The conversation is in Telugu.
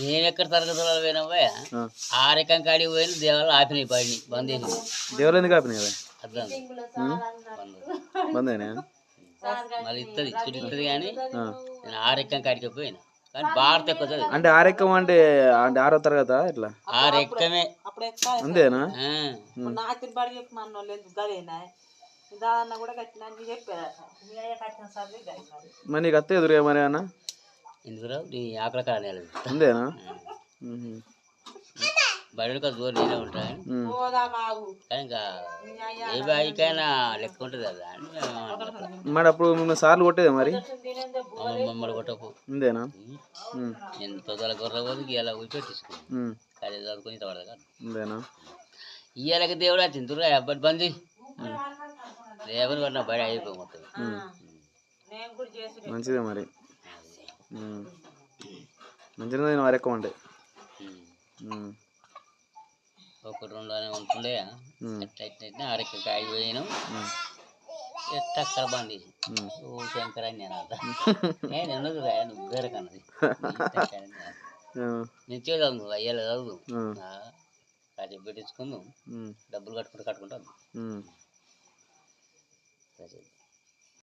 నేను ఎక్కడ తరగతిలో పోయినావా? ఆ. ఆ రకం కాడికి పోయిన దేవాలు ఆపినాయి పడినాయి బంద్ చేసి దేవుళ్ళు ఎందుకు ఆపినాయి అర్థం బంద్ మళ్ళీ ఇస్తుంది ఇచ్చుడు ఇస్తుంది కానీ ఆ. నేను ఆ రకం కాడికి పోయినా. కానీ భారత ఎక్కువ అంటే ఆరెక్కం అంటే అంటే ఆరో తరగతా ఇట్లా? ఆ. రెక్కమే అప్పుడు ఎక్కువ అంతేనా మరి నీకు అత్తే ఎదురుగా మరి అన్న? ఎందుకురా నీ ఆకలి అంతేనా? మ్మ్. బడికి దూరం నేనే ఉంటాను కానీ ఇంకా ఏ బాయికైనా లెక్క ఉంటుంది కదా మరి అప్పుడు మిమ్మల్ని సార్లు కొట్టేది మరి? మమ్మల్ని కొట్టకు. మ్మ్. ఎంత పొద్దుల గొర్రె పోదు ఇలా ఊపి తీసుకుని మ్మ్. కానీ చదువుకొని ఇంత పడదు కాదు. అంతేనా? ఇయ్యాలకి దేవుడు ఆ చింతూరుగా అబ్బాయి బంది. అయిపోయి మొత్తం నేను కూడా చేసి మంచిదే మరి. మంచిగా నేను ఉమ్. మ్మ్. ఒక రెండు అని ఉంటుండే మ్మ్. ఎట్లా ఎట్లా ఎట్లా అరకి కాయ పోయినాం. ఎట్లా అక్కడ బంద్ మ్మ్. ఓ శంకర్ అని నేను అంట నేను రా నువ్వు వేరే కన్నది ఆ. నేను చదువు అయ్యాలి చదువు. కాసేపు పెట్టించుకుందాం. డబ్బులు కట్టుకుంటూ కట్టుకుంటాం